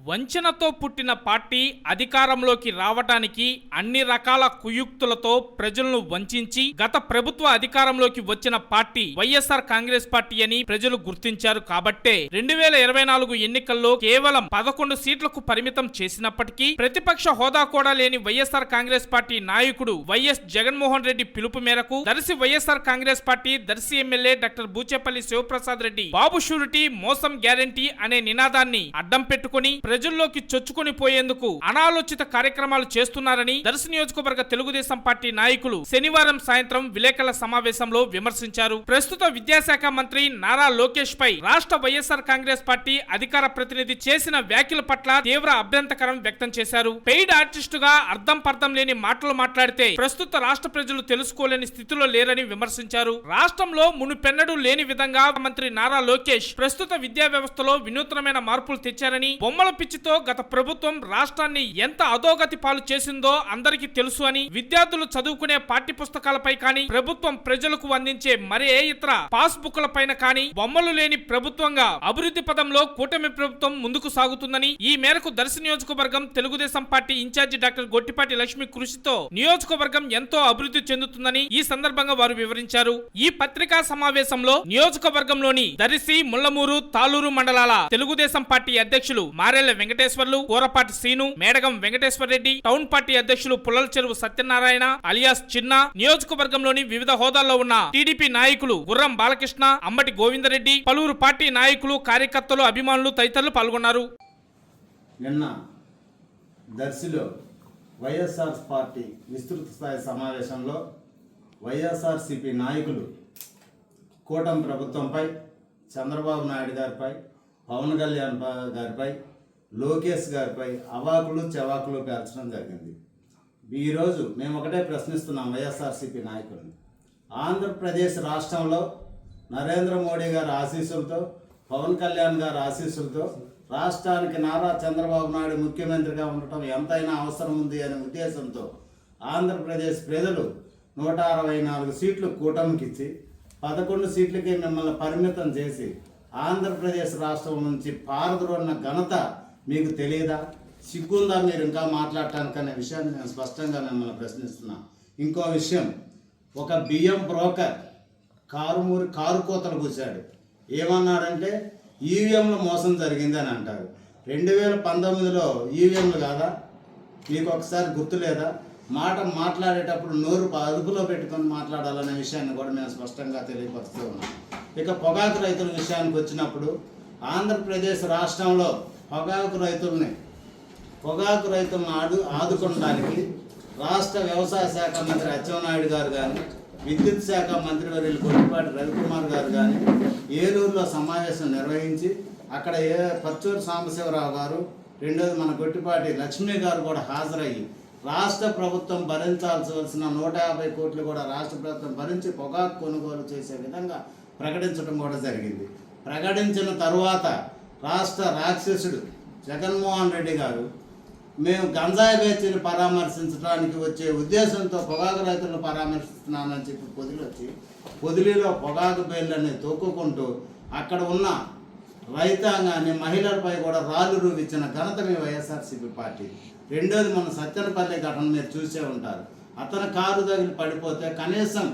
వంచనతో పుట్టిన పార్టీ అధికారంలోకి రావటానికి అన్ని రకాల కుయుక్తులతో ప్రజలను వంచించి గత ప్రభుత్వ అధికారంలోకి వచ్చిన పార్టీ వైఎస్ఆర్ కాంగ్రెస్ పార్టీ అని ప్రజలు గుర్తించారు కాబట్టే రెండు వేల ఇరవై నాలుగు ఎన్నికల్లో కేవలం పదకొండు సీట్లకు పరిమితం చేసినప్పటికీ ప్రతిపక్ష హోదా కూడా లేని వైఎస్ఆర్ కాంగ్రెస్ పార్టీ నాయకుడు వైఎస్ జగన్మోహన్ రెడ్డి పిలుపు మేరకు Darsi YSR Congress party Darsi MLA doctor Buchepalli Sivaprasad Reddy Babu surety మోసం గ్యారంటీ అనే నినాదాన్ని అడ్డం పెట్టుకుని ప్రజల్లోకి చొచ్చుకొని పోయేందుకు అనాలోచిత కార్యక్రమాలు చేస్తున్నారని దర్శ నియోజకవర్గ తెలుగుదేశం పార్టీ నాయకులు శనివారం సాయంత్రం విలేకరుల సమావేశంలో విమర్శించారు. ప్రస్తుత విద్యాశాఖ మంత్రి నారా లోకేష్ పై రాష్ట్ర వైఎస్ఆర్ కాంగ్రెస్ పార్టీ అధికార ప్రతినిధి చేసిన వ్యాఖ్యల పట్ల తీవ్ర అభ్యంతకరం వ్యక్తం చేశారు. పెయిడ్ ఆర్టిస్టుగా అర్థం పర్థం లేని మాటలు మాట్లాడితే ప్రస్తుత రాష్ట్ర ప్రజలు తెలుసుకోలేని స్థితిలో లేరని విమర్శించారు. రాష్ట్రంలో మునుపెన్నడూ లేని విధంగా మంత్రి నారా లోకేష్ ప్రస్తుత విద్యా వ్యవస్థలో వినూత్నమైన మార్పులు తెచ్చారని బొమ్మల పిచ్చితో గత ప్రభుత్వం రాష్ట్రాన్ని ఎంత అధోగతి పాలు చేసిందో అందరికీ తెలుసు అని విద్యార్థులు చదువుకునే పాఠ్య పుస్తకాలపై కానీ ప్రభుత్వం ప్రజలకు అందించే మరే ఇతర పాస్ బుక్ల పైన కానీ బొమ్మలు లేని ప్రభుత్వంగా అభివృద్ధి పదంలో కూటమి ప్రభుత్వం ముందుకు సాగుతుందని ఈ మేరకు దర్శి నియోజకవర్గం Telugu Desam party in charge doctor Gottipati Lakshmi కృషితో నియోజకవర్గం ఎంతో అభివృద్ధి చెందుతుందని ఈ సందర్భంగా వారు వివరించారు. ఈ పత్రికా సమావేశంలో నియోజకవర్గంలోని దరిసి ముళ్ళమూరు తాలూరు మండలాల తెలుగుదేశం పార్టీ అధ్యక్షులు MLA Venkateswarlu Kurapati Srinu Medagam Venkateswara Reddy town party అధ్యక్షులు పుల్లల చెరువు సత్యనారాయణ అలియాస్ చిన్న నియోజకవర్గంలోని వివిధ హోదాల్లో ఉన్న టీడీపీ నాయకులు గుర్రం బాలకృష్ణ అంబటి గోవిందరెడ్డి పలువురు పార్టీ నాయకులు కార్యకర్తలు అభిమానులు తదితరులు పాల్గొన్నారు. నిన్న దర్శిలో వైఎస్ఆర్ పార్టీ విస్తృత స్థాయి సమావేశంలో వైఎస్ఆర్సిపి నాయకులు కూటమి ప్రభుత్వంపై చంద్రబాబు నాయుడు గారిపై పవన్ కళ్యాణ్ గారిపై లోకేష్ గారిపై అవాకులు చెవాకులు పేర్చడం జరిగింది. ఈరోజు మేము ఒకటే ప్రశ్నిస్తున్నాం వైఎస్ఆర్సీపీ నాయకులను. ఆంధ్రప్రదేశ్ రాష్ట్రంలో నరేంద్ర మోడీ గారి ఆశీస్సులతో పవన్ కళ్యాణ్ గారి ఆశీస్సులతో రాష్ట్రానికి నారా చంద్రబాబు నాయుడు ముఖ్యమంత్రిగా ఉండటం ఎంతైనా అవసరం ఉంది అనే ఉద్దేశంతో ఆంధ్రప్రదేశ్ ప్రజలు నూట అరవై నాలుగు సీట్లు కూటమికిచ్చి పదకొండు సీట్లకి మిమ్మల్ని పరిమితం చేసి ఆంధ్రప్రదేశ్ రాష్ట్రం నుంచి పారదురున్న ఘనత మీకు తెలియదా? సిగ్గుందా మీరు ఇంకా మాట్లాడటానికి అనే విషయాన్ని నేను స్పష్టంగా మిమ్మల్ని ప్రశ్నిస్తున్నా. ఇంకో విషయం ఒక బియ్యం బ్రోకర్ కారు మూరి కారు కోతలు కూర్చాడు ఏమన్నాడంటే ఈవీఎంలో మోసం జరిగిందని అంటారు. రెండు వేల పంతొమ్మిదిలో ఈవీఎంలు కాదా? మీకు ఒకసారి గుర్తు లేదా మాట మాట్లాడేటప్పుడు నోరు అదుపులో పెట్టుకొని మాట్లాడాలనే విషయాన్ని కూడా మేము స్పష్టంగా తెలియపరుస్తూ ఉన్నాం ఇక పొగాకు రైతుల విషయానికి వచ్చినప్పుడు ఆంధ్రప్రదేశ్ రాష్ట్రంలో పొగాకు రైతుల్ని పొగాకు రైతులను ఆడు ఆదుకోవడానికి రాష్ట్ర వ్యవసాయ శాఖ మంత్రి అచ్చెన్నాయుడు గారు కానీ విద్యుత్ శాఖ మంత్రి వర్యులు కొట్టిపాటి రవికుమార్ గారు కానీ ఏలూరులో సమావేశం నిర్వహించి అక్కడ ఏ పచ్చూరు సాంబశివరావు గారు రెండోది మన గొట్టిపాటి లక్ష్మీ గారు కూడా హాజరయ్యి రాష్ట్ర ప్రభుత్వం భరించాల్సిన నూట యాభై కోట్లు కూడా రాష్ట్ర ప్రభుత్వం భరించి పొగాకు కొనుగోలు చేసే విధంగా ప్రకటించడం కూడా జరిగింది. ప్రకటించిన తరువాత రాష్ట్ర రాక్షసుడు జగన్మోహన్ రెడ్డి గారు మేము గంజాయి వేచిని పరామర్శించడానికి వచ్చే ఉద్దేశంతో పొగాకు రైతులను పరామర్శిస్తున్నానని చెప్పి పొదిలి వచ్చి పొదిలిలో పొగాకు బేళ్ళని తొక్కుకుంటూ అక్కడ ఉన్న రైతాంగాన్ని మహిళలపై కూడా రాళ్ళు రూపించిన ఘనత మీ వైఎస్ఆర్సీపీ పార్టీ. రెండోది మన సత్యనపల్లి ఘటన మీరు చూసే ఉంటారు. అతను కారు తగిలి పడిపోతే కనీసం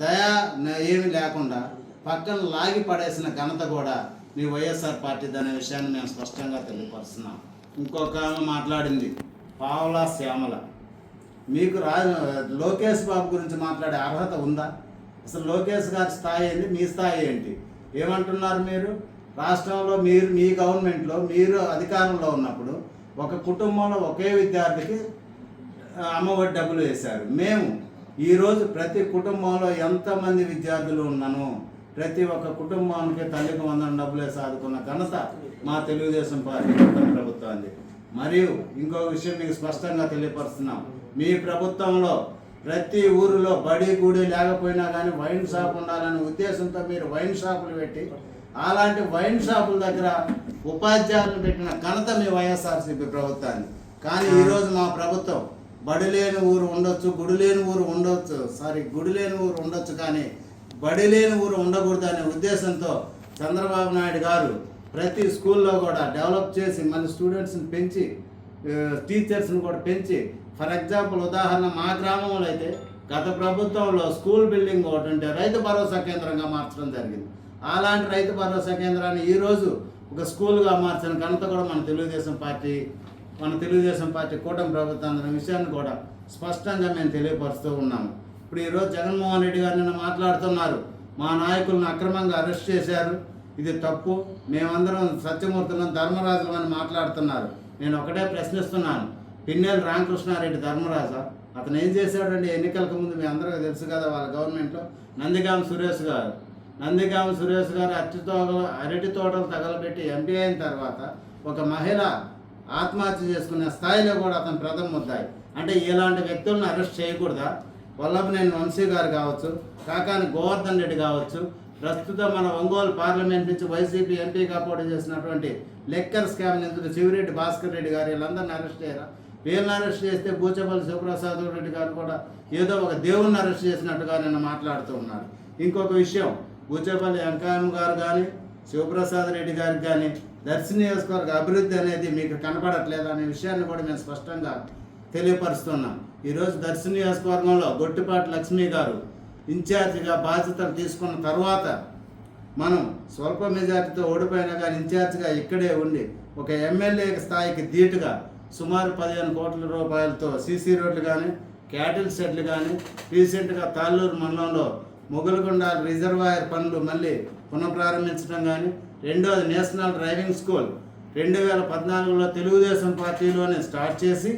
దయా దయ ఏమీ లేకుండా పక్కన లాగి పడేసిన ఘనత కూడా మీ వైఎస్ఆర్ పార్టీ అనే విషయాన్ని మేము స్పష్టంగా తెలియపరుస్తున్నాం. ఇంకొక ఆమె మాట్లాడింది పావలా శ్యామల. మీకు రా లోకేష్ బాబు గురించి మాట్లాడే అర్హత ఉందా? అసలు లోకేష్ గారి స్థాయి ఏంటి? మీ స్థాయి ఏంటి? ఏమంటున్నారు మీరు? రాష్ట్రంలో మీరు మీ గవర్నమెంట్లో మీరు అధికారంలో ఉన్నప్పుడు ఒక కుటుంబంలో ఒకే విద్యార్థికి అమ్మఒడి డబ్బులు వేశారు. మేము ఈరోజు ప్రతి కుటుంబంలో ఎంతమంది విద్యార్థులు ఉన్నాను ప్రతి ఒక్క కుటుంబానికి తల్లికి వందన డబ్బులు వేసి ఆదుకున్న ఘనత మా తెలుగుదేశం పార్టీ ప్రభుత్వాన్ని మరియు ఇంకో విషయం మీకు స్పష్టంగా తెలియపరుస్తున్నాం. మీ ప్రభుత్వంలో ప్రతి ఊరిలో బడి గుడి లేకపోయినా కానీ వైన్ షాప్ ఉండాలనే ఉద్దేశంతో మీరు వైన్ షాపులు పెట్టి అలాంటి వైన్ షాపుల దగ్గర ఉపాధ్యాయులను పెట్టిన ఘనత మీ వైఎస్ఆర్సీపీ ప్రభుత్వాన్ని కానీ ఈరోజు మా ప్రభుత్వం బడి లేని ఊరు ఉండొచ్చు గుడి లేని ఊరు ఉండొచ్చు సారీ గుడి లేని ఊరు ఉండొచ్చు కానీ బడిలేని ఊరు ఉండకూడదు అనే ఉద్దేశంతో చంద్రబాబు నాయుడు గారు ప్రతి స్కూల్లో కూడా డెవలప్ చేసి మన స్టూడెంట్స్ని పెంచి టీచర్స్ని కూడా పెంచి ఫర్ ఎగ్జాంపుల్ ఉదాహరణ మా గ్రామంలో అయితే గత ప్రభుత్వంలో స్కూల్ బిల్డింగ్ ఒకటి ఉంటే రైతు భరోసా కేంద్రంగా మార్చడం జరిగింది. అలాంటి రైతు భరోసా కేంద్రాన్ని ఈరోజు ఒక స్కూల్గా మార్చిన ఘనత కూడా మన తెలుగుదేశం పార్టీ మన తెలుగుదేశం పార్టీ కూటమి ప్రభుత్వం అన్న విషయాన్ని కూడా స్పష్టంగా మేము తెలియపరుస్తూ ఉన్నాము. ఇప్పుడు ఈరోజు జగన్మోహన్ రెడ్డి గారు నిన్న మాట్లాడుతున్నారు. మా నాయకులను అక్రమంగా అరెస్ట్ చేశారు. ఇది తప్పు. మేమందరం సత్యమూర్తులం ధర్మరాజులం అని మాట్లాడుతున్నారు. నేను ఒకటే ప్రశ్నిస్తున్నాను. పిన్నెల రామకృష్ణారెడ్డి ధర్మరాజా అతను ఏం చేశాడండి? ఎన్నికలకు ముందు మీ అందరికీ తెలుసు కదా వాళ్ళ గవర్నమెంట్లో? నందిగామ సురేష్ గారు. నందిగామ సురేష్ గారు అట్టి తోటలు అరటి తోటలు తగలబెట్టి ఎంపీ అయిన తర్వాత ఒక మహిళ ఆత్మహత్య చేసుకునే స్థాయిలో కూడా అతను ప్రథమ ముద్దాయి. అంటే ఇలాంటి వ్యక్తులను అరెస్ట్ చేయకూడదా? వల్లభనేని వంశీ గారు కావచ్చు కాకాని గోవర్ధన్ రెడ్డి కావచ్చు ప్రస్తుతం మన ఒంగోలు పార్లమెంట్ నుంచి వైసీపీ ఎంపీగా పోటీ చేసినటువంటి లెక్కర్ స్కామ్ నిందితుడు చివిరెడ్డి భాస్కర్ రెడ్డి గారు వీళ్ళందరినీ అరెస్ట్ చేయరా? వీళ్ళని అరెస్ట్ చేస్తే బూచపల్లి శివప్రసాద్ రెడ్డి గారు కూడా ఏదో ఒక దేవుణ్ణి అరెస్ట్ చేసినట్టుగా నిన్న మాట్లాడుతూ ఉన్నాడు ఇంకొక విషయం బూచపల్లి వెంకయ్య గారు కానీ శివప్రసాద్ రెడ్డి గారికి కానీ దర్శి నియోజకవర్గ అభివృద్ధి అనేది మీకు కనపడట్లేదు అనే విషయాన్ని కూడా మేము స్పష్టంగా తెలియపరుస్తున్నాం. ఈరోజు దర్శి నియోజకవర్గంలో గొట్టిపాటి లక్ష్మి గారు ఇన్ఛార్జిగా బాధ్యతలు తీసుకున్న తర్వాత మనం స్వల్ప మెజార్టీతో ఓడిపోయినా కానీ ఇన్ఛార్జిగా ఇక్కడే ఉండి ఒక ఎమ్మెల్యే స్థాయికి ధీటుగా సుమారు పదిహేను కోట్ల రూపాయలతో సీసీ రోడ్లు కానీ క్యాటిల్ షెడ్లు కానీ రీసెంట్గా తాళ్ళూరు మండలంలో మొగులకొండ రిజర్వాయర్ పనులు మళ్ళీ పునఃప్రారంభించడం కానీ రెండోది నేషనల్ డ్రైవింగ్ స్కూల్ రెండు వేల పద్నాలుగులో తెలుగుదేశం పార్టీలోనే స్టార్ట్ చేసి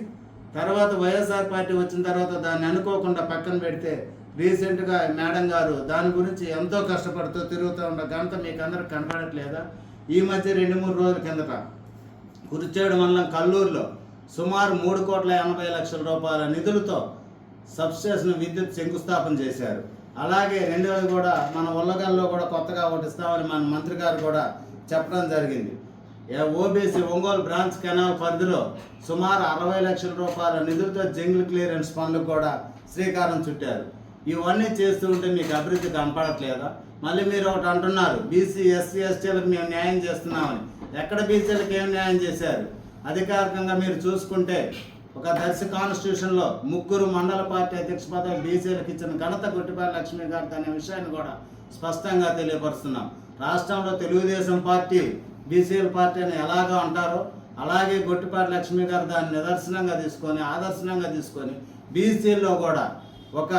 తర్వాత వైఎస్ఆర్ పార్టీ వచ్చిన తర్వాత దాన్ని అనుకోకుండా పక్కన పెడితే రీసెంట్గా మేడం గారు దాని గురించి ఎంతో కష్టపడుతూ తిరుగుతూ ఉన్న ఘనత మీకు అందరికి కనపడట్లేదా? ఈ మధ్య రెండు మూడు రోజుల కిందట కురిచేడు మండలం కల్లూరులో సుమారు మూడు కోట్ల ఎనభై లక్షల రూపాయల నిధులతో సబ్స్టేషన్ విద్యుత్ శంకుస్థాపన చేశారు. అలాగే రెండవది కూడా మన ఉల్లగల్లో కూడా కొత్తగా ఒకటి ఇస్తామని మన మంత్రి గారు కూడా చెప్పడం జరిగింది. ఓబీసీ ఒంగోలు బ్రాంచ్ కెనాల్ పరిధిలో సుమారు అరవై లక్షల రూపాయల నిధులతో జంగిల్ క్లియరెన్స్ పనులకు కూడా శ్రీకారం చుట్టారు. ఇవన్నీ చేస్తూ ఉంటే మీకు అభివృద్ధి కనపడట్లేదా? మళ్ళీ మీరు ఒకటి అంటున్నారు బీసీ ఎస్సీ ఎస్టీలకు మేము న్యాయం చేస్తున్నామని. ఎక్కడ బీసీలకు ఏం న్యాయం చేశారు? అధికారికంగా మీరు చూసుకుంటే ఒక దర్శి కాన్స్టిట్యూషన్లో ముగ్గురు మండల పార్టీ అధ్యక్ష పదవి బీసీలకు ఇచ్చిన ఘనత గుట్టిపాటి లక్ష్మీ గారికి అనే విషయాన్ని కూడా స్పష్టంగా తెలియపరుస్తున్నాం. రాష్ట్రంలో తెలుగుదేశం పార్టీ బీసీల పార్టీ అని ఎలాగో అంటారో అలాగే గొట్టిపాటి లక్ష్మి గారు దాన్ని నిదర్శనంగా తీసుకొని ఆదర్శనంగా తీసుకొని బీసీల్లో కూడా ఒక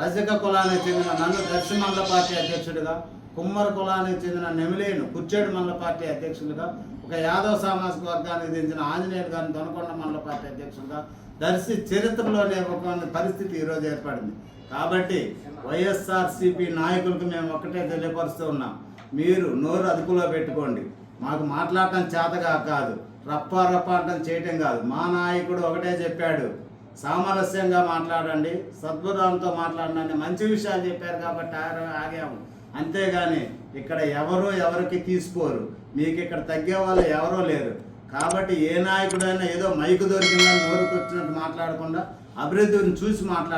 రజక కులానికి చెందిన నన్ను దర్శి మండల పార్టీ అధ్యక్షుడిగా కుమ్మర కులానికి చెందిన నెమిలేను కుర్చేడు మండల పార్టీ అధ్యక్షులుగా ఒక యాదవ సామాజిక వర్గానికి చెందిన ఆంజనేయుడు గారిని దొనకొండ మండల పార్టీ అధ్యక్షులుగా దర్శి చరిత్రలోనే ఒక పరిస్థితి ఈరోజు ఏర్పడింది. కాబట్టి వైఎస్ఆర్సీపీ నాయకులకు మేము ఒకటే తెలియపరుస్తూ ఉన్నాం. మీరు నోరు అదుపులో పెట్టుకోండి. మాకు మాట్లాడటం చేతగా కాదు. రప్ప రప్పాటం చేయటం కాదు. మా నాయకుడు ఒకటే చెప్పాడు. సామరస్యంగా మాట్లాడండి సద్బుద్ధంతో మాట్లాడండి. మంచి విషయాలు చెప్పారు కాబట్టి ఆగాము. అంతేగాని ఇక్కడ ఎవరు ఎవరికి తీసుకోరు. మీకు ఇక్కడ తగ్గే వాళ్ళు ఎవరో లేరు. కాబట్టి ఏ నాయకుడైనా ఏదో మైకు దొరికిందని నోరుకొచ్చినట్టు మాట్లాడకుండా అభివృద్ధిని చూసి మాట్లాడ